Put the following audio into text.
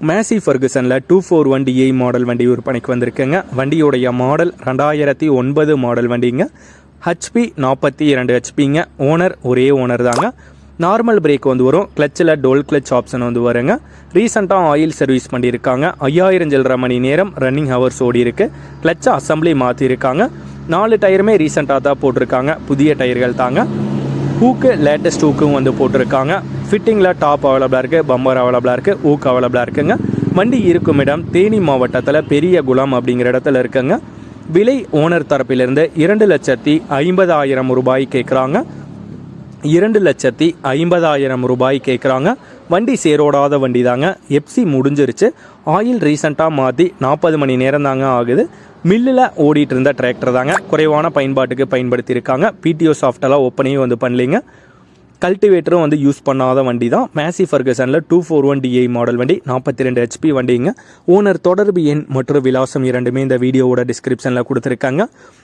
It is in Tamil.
மேசி ஃபர்குசனில் two four one DI model வண்டி e விற்பனைக்கு வந்திருக்குங்க. வண்டியுடைய மாடல் ரெண்டாயிரத்தி ஒன்பது மாடல் வண்டிங்க. ஹெச்பி நாற்பத்தி இரண்டு ஹெச்பிங்க ஓனர் ஒரே ஓனர் தாங்க. நார்மல் பிரேக் வந்து வரும். கிளச்சில் டோல் கிளச் ஆப்ஷன் வந்து வருங்க. ரீசெண்டாக ஆயில் சர்வீஸ் பண்ணியிருக்காங்க. ஐயாயிரம் சில்லரை மணி நேரம் ரன்னிங் ஹவர்ஸ் ஓடி இருக்கு. கிளச்சை அசம்பிளி மாற்றிருக்காங்க நாலு டயருமே ரீசெண்டாக தான் போட்டிருக்காங்க. புதிய டயர்கள் தாங்க. ஹூக்கு லேட்டஸ்ட் ஹூக்கும் வந்து போட்டிருக்காங்க. ஃபிட்டிங்கில் டாப் அவைலபிளாக இருக்குது பம்பர் அவைலபிளாக இருக்குது ஊக்கு அவைலபிளாக இருக்குங்க. வண்டி இருக்கும் இடம் தேனி மாவட்டத்தில் பெரிய குளம் அப்படிங்கிற இடத்துல இருக்குங்க. விலை ஓனர் தரப்பிலிருந்து இரண்டு லட்சத்தி ஐம்பதாயிரம் ரூபாய் கேட்குறாங்க இரண்டு லட்சத்தி ஐம்பதாயிரம் ரூபாய் கேட்குறாங்க வண்டி சேரோடாத வண்டி தாங்க எப்சி முடிஞ்சிருச்சு. ஆயில் ரீசண்டாக மாற்றி நாற்பது மணி நேரம் தாங்க ஆகுது. மில்லில் ஓடிட்டு இருந்த டிராக்டர் தாங்க குறைவான பயன்பாட்டுக்கு பயன்படுத்தியிருக்காங்க. பிடிஓ சாஃப்டெல்லாம் ஓப்பனையும் வந்து பண்ணலிங்க. கல்டிவேட்டரும் வந்து யூஸ் பண்ணாத வண்டி தான் Massey ஃபர்கசனில் two four one DI model வண்டி நாற்பத்தி ரெண்டு ஹெச்பி வண்டிங்க. ஓனர் தொடர்பு எண் மற்றும் விலாசம் இரண்டுமே இந்த வீடியோவோட டிஸ்கிரிப்ஷனில் கொடுத்துருக்காங்க.